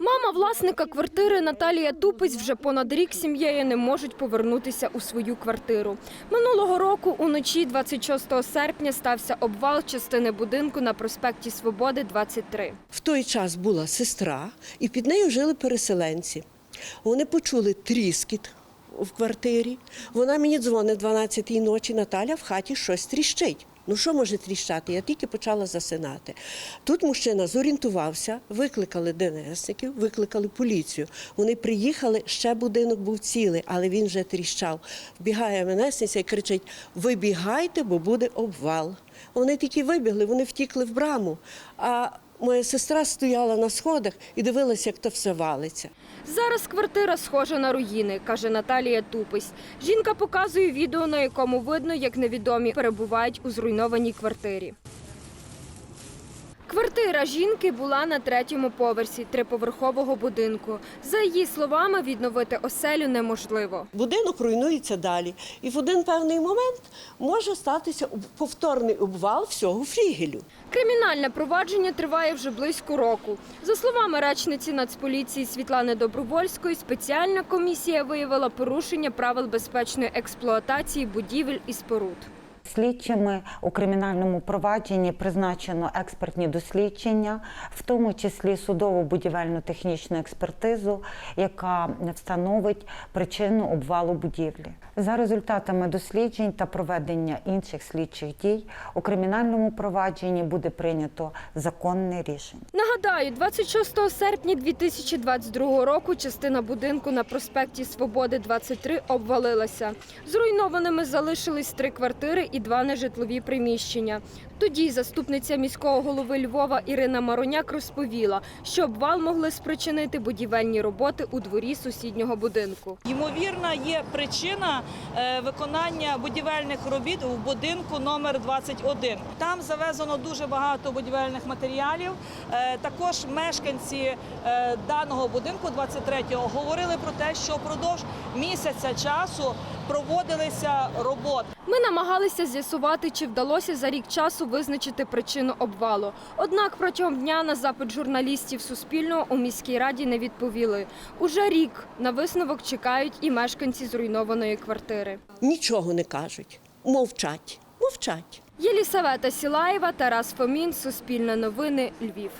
Мама власника квартири Наталія Тупись вже понад рік сім'єю не можуть повернутися у свою квартиру. Минулого року уночі 26 серпня стався обвал частини будинку на проспекті Свободи 23. В той час була сестра, і під нею жили переселенці. Вони почули тріскіт в квартирі. Вона мені дзвонить 12-ї ночі, Наталя в хаті щось тріщить. Ну що може тріщати? Я тільки почала засинати. Тут мужчина зорієнтувався, викликали ДНСників, викликали поліцію. Вони приїхали, ще будинок був цілий, але він вже тріщав. Вбігає МНСниця і кричить: вибігайте, бо буде обвал. Вони тільки вибігли, вони втікли в браму. А моя сестра стояла на сходах і дивилася, як то все валиться. Зараз квартира схожа на руїни, каже Наталія Тупись. Жінка показує відео, на якому видно, як невідомі перебувають у зруйнованій квартирі. Квартира жінки була на третьому поверсі триповерхового будинку. За її словами, відновити оселю неможливо. Будинок руйнується далі. І в один певний момент може статися повторний обвал всього флігелю. Кримінальне провадження триває вже близько року. За словами речниці Нацполіції Світлани Добровольської, спеціальна комісія виявила порушення правил безпечної експлуатації будівель і споруд. Слідчими у кримінальному провадженні призначено експертні дослідження, в тому числі судово-будівельну технічну експертизу, яка встановить причину обвалу будівлі. За результатами досліджень та проведення інших слідчих дій у кримінальному провадженні буде прийнято законне рішення. Нагадаю, 26 серпня 2022 року частина будинку на проспекті Свободи 23 обвалилася. Зруйнованими залишились три квартири і два нежитлові приміщення. Тоді заступниця міського голови Львова Ірина Мароняк розповіла, що обвал могли спричинити будівельні роботи у дворі сусіднього будинку. Ймовірна є причина е, виконання будівельних робіт в будинку номер 21. Там завезено дуже багато будівельних матеріалів. Е, Також мешканці е, даного будинку 23-го говорили про те, що впродовж місяця часу проводилися роботи. Ми намагалися з'ясувати, чи вдалося за рік часу визначити причину обвалу. Однак протягом дня на запит журналістів Суспільного у міській раді не відповіли. Уже рік на висновок чекають і мешканці зруйнованої квартири. Нічого не кажуть, мовчать, мовчать. Єлісавета Сілаєва, Тарас Фомін, Суспільне новини, Львів.